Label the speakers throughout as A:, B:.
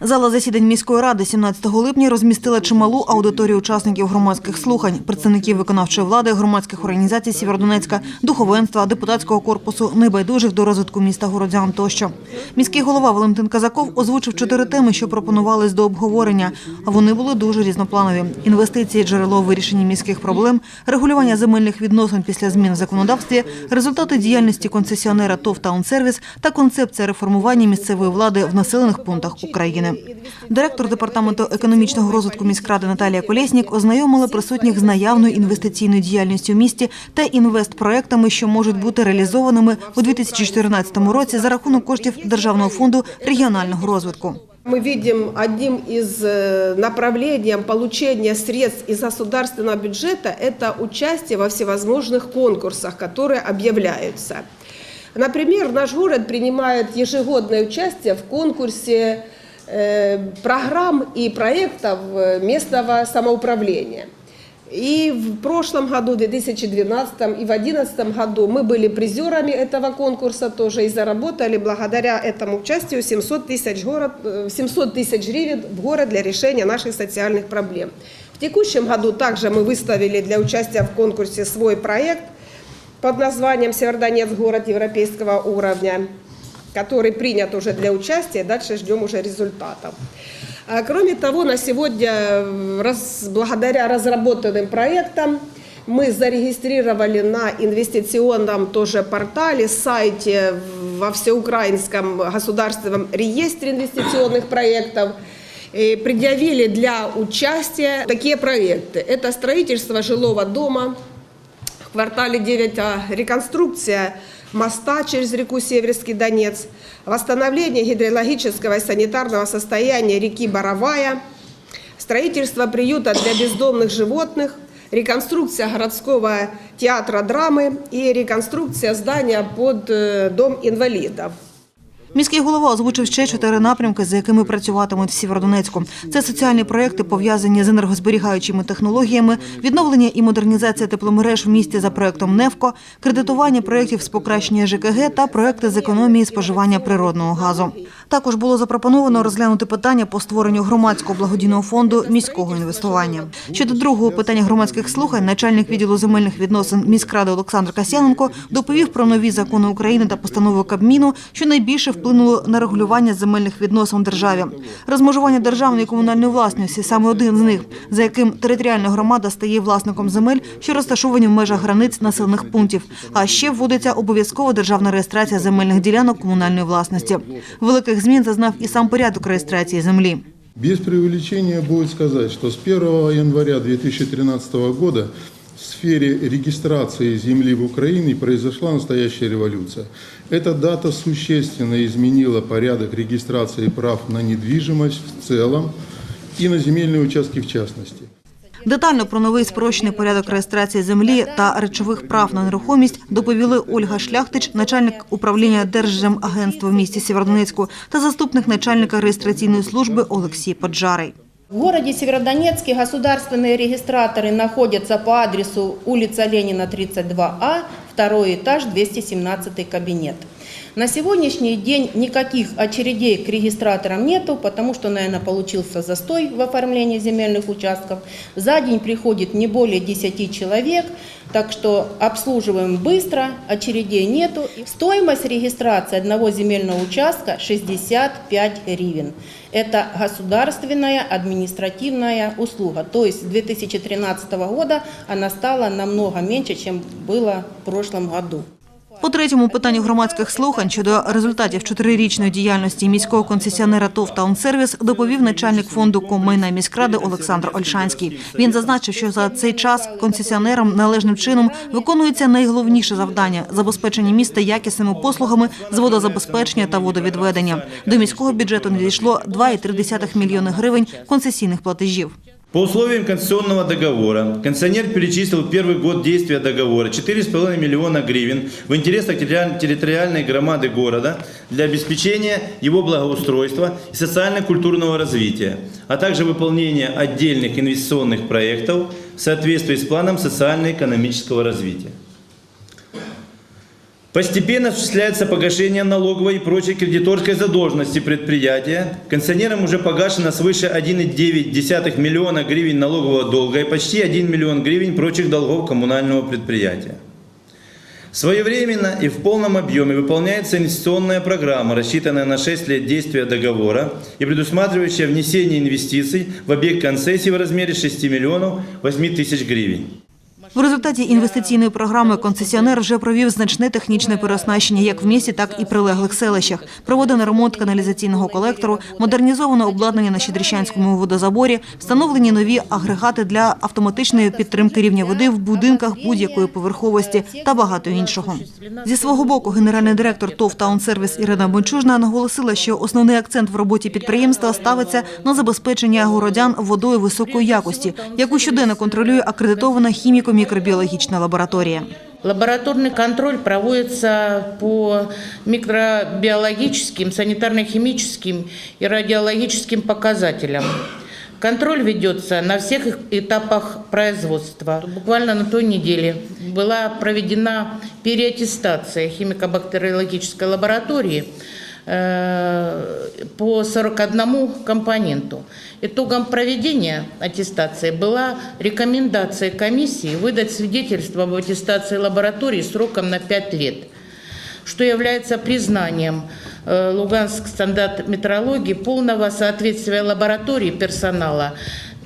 A: Зала засідань міської ради 17 липня розмістила чималу аудиторію учасників громадських слухань, представників виконавчої влади, громадських організацій Сєвєродонецька, духовенства, депутатського корпусу, небайдужих до розвитку міста городян тощо. Міський голова Валентин Казаков озвучив чотири теми, що пропонувались до обговорення. А вони були дуже різнопланові: інвестиції, джерело вирішення міських проблем, регулювання земельних відносин після змін в законодавстві, результати діяльності концесіонера ТОВ «Таунсервіс» та концепція реформування місцевої влади в населених пунктах України. Директор департаменту економічного розвитку міськради Наталія Колєснік ознайомила присутніх з наявною інвестиційною діяльністю в місті та інвестпроектами, що можуть бути реалізованими у 2014 році за рахунок коштів Державного фонду регіонального розвитку.
B: Мы видим одним из э, направлений получения средств из государственного бюджета – это участие во всевозможных конкурсах, которые объявляются. Например, наш город принимает ежегодное участие в конкурсе э, программ и проектов э, местного самоуправления. И в прошлом году, в 2012 и в 2011 году мы были призерами этого конкурса тоже и заработали благодаря этому участию 700 тысяч, город, э, 700 тысяч гривен в город для решения наших социальных проблем. В текущем году также мы выставили для участия в конкурсе свой проект под названием «Северодонецк. Город европейского уровня», который принят уже для участия, дальше ждем уже результатов. А Кроме того, на сегодня, раз- благодаря разработанным проектам, мы зарегистрировали на инвестиционном тоже портале, сайте во всеукраинском государственном реестре инвестиционных проектов, и предъявили для участия такие проекты. Это строительство жилого дома, в квартале 9А реконструкция моста через реку Северский Донец, восстановление гидрологического и санитарного состояния реки Боровая, строительство приюта для бездомных животных, реконструкция городского театра драмы и реконструкция здания под э, дом инвалидов.
A: Міський голова озвучив ще чотири напрямки, за якими працюватимуть в Сєвєродонецьку. Це соціальні проекти, пов'язані з енергозберігаючими технологіями, відновлення і модернізація тепломереж в місті за проектом «Невко», кредитування проєктів з покращення ЖКГ та проекти з економії споживання природного газу. Також було запропоновано розглянути питання по створенню громадського благодійного фонду міського інвестування. Щодо другого питання громадських слухань, начальник відділу земельних відносин міськради Олександр Касяненко доповів про нові закони України та постанови Кабміну, що найбільше вплинуло на регулювання земельних відносин в державі. Розмежування державної і комунальної власності саме один з них, за яким територіальна громада стає власником земель, що розташовані в межах границь населених пунктів. А ще вводиться обов'язкова державна реєстрація земельних ділянок комунальної власності. Великих змін зазнав і сам порядок реєстрації землі.
C: Без преувеличения будет сказать, что с 1 января 2013 года в сфере регистрации земли в Украине произошла настоящая революция. Эта дата существенно изменила порядок регистрации прав на недвижимость в целом и на земельные участки в частности.
A: Детально про новий спрощений порядок реєстрації землі та речових прав на нерухомість доповіли Ольга Шляхтич, начальник управління Держземагентства в місті Сєвєродонецьку та заступник начальника реєстраційної служби Олексій Поджарий.
D: В городе Северодонецке государственные регистраторы находятся по адресу улица Ленина, 32А, второй этаж, 217 кабинет. На сегодняшний день никаких очередей к регистраторам нету, потому что, наверное, получился застой в оформлении земельных участков. За день приходит не более 10 человек, так что обслуживаем быстро, очередей нету. Стоимость регистрации одного земельного участка 65 гривен. Это государственная административная услуга. То есть с 2013 года она стала намного меньше, чем было в прошлом году.
A: По третьому питанню громадських слухань щодо результатів чотирирічної діяльності міського концесіонера ТОВ «Таунсервіс» доповів начальник фонду комайна міськради Олександр Ольшанський. Він зазначив, що за цей час концесіонером належним чином виконується найголовніше завдання – забезпечення міста якісними послугами з водозабезпечення та водовідведення. До міського бюджету надійшло 2,3 мільйони гривень концесійних платежів.
E: По условиям концессионного договора концессионер перечислил в первый год действия договора 4,5 миллиона гривен в интересах территориаль- территориальной громады города для обеспечения его благоустройства и социально-культурного развития, а также выполнения отдельных инвестиционных проектов в соответствии с планом социально-экономического развития. Постепенно осуществляется погашение налоговой и прочей кредиторской задолженности предприятия. Концессионерам уже погашено свыше 1,9 миллиона гривен налогового долга и почти 1 миллион гривен прочих долгов коммунального предприятия. Своевременно и в полном объеме выполняется инвестиционная программа, рассчитанная на 6 лет действия договора и предусматривающая внесение инвестиций в объект концессии в размере 6 миллионов 8 тысяч гривен.
A: В результаті інвестиційної програми концесіонер вже провів значне технічне переоснащення як в місті, так і прилеглих селищах. Проведено ремонт каналізаційного колектору, модернізовано обладнання на Щедрищанському водозаборі, встановлені нові агрегати для автоматичної підтримки рівня води в будинках будь-якої поверховості та багато іншого. Зі свого боку, генеральний директор ТОВ «Таунсервіс» Ірина Бончужна наголосила, що основний акцент в роботі підприємства ставиться на забезпечення городян водою високої якості, яку щоденно контролює акредитована хіміко-мікробіологічна лабораторія.
F: Лабораторный контроль проводится по микробиологическим, санитарно-химическим и радиологическим показателям. Контроль ведется на всех их этапах производства. Буквально на той неделе была проведена переаттестация химико-бактериологической лаборатории э, по 41 компоненту. Итогом проведения аттестации была рекомендация комиссии выдать свидетельство об аттестации лаборатории сроком на 5 лет, что является признанием э, Луганск стандарт метрологии полного соответствия лаборатории персонала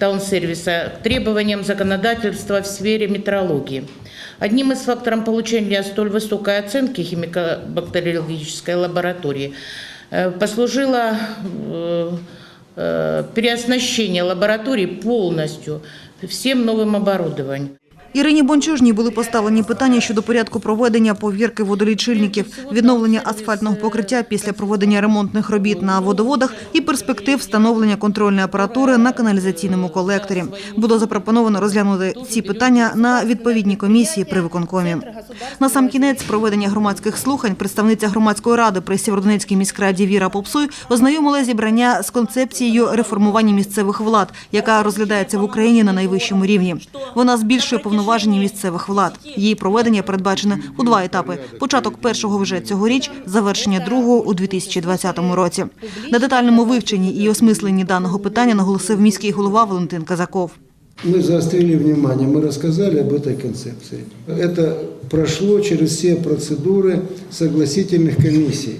F: таунсервиса к требованиям законодательства в сфере метрологии. Одним из факторов получения столь высокой оценки химико-бактериологической лаборатории э, послужило э, э, переоснащение лаборатории полностью всем новым оборудованием.
A: Ірині Бончужній були поставлені питання щодо порядку проведення повірки водолічильників, відновлення асфальтного покриття після проведення ремонтних робіт на водоводах і перспектив встановлення контрольної апаратури на каналізаційному колекторі. Було запропоновано розглянути ці питання на відповідній комісії при виконкомі. На сам кінець проведення громадських слухань представниця громадської ради при Сєвєродонецькій міськраді Віра Попсуй ознайомила зібрання з концепцією реформування місцевих влад, яка розглядається в Україні на найвищому рівні. Вона збільшує повноваження місцевих влад. Її проведення передбачене у два етапи: початок першого вже цьогоріч, завершення другого у 2020 році. На детальному вивченні і осмисленні даного питання наголосив міський голова Валентин Казаков.
G: Мы заострили внимание, мы рассказали об этой концепции. Это прошло через все процедуры согласительных комиссий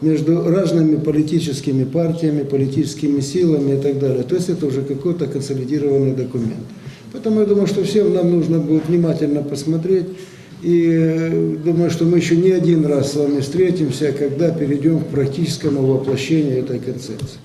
G: между разными политическими партиями, политическими силами и так далее. То есть это уже какой-то консолидированный документ. Поэтому я думаю, что всем нам нужно будет внимательно посмотреть. И э, думаю, что мы еще не один раз с вами встретимся, когда перейдем к практическому воплощению этой концепции.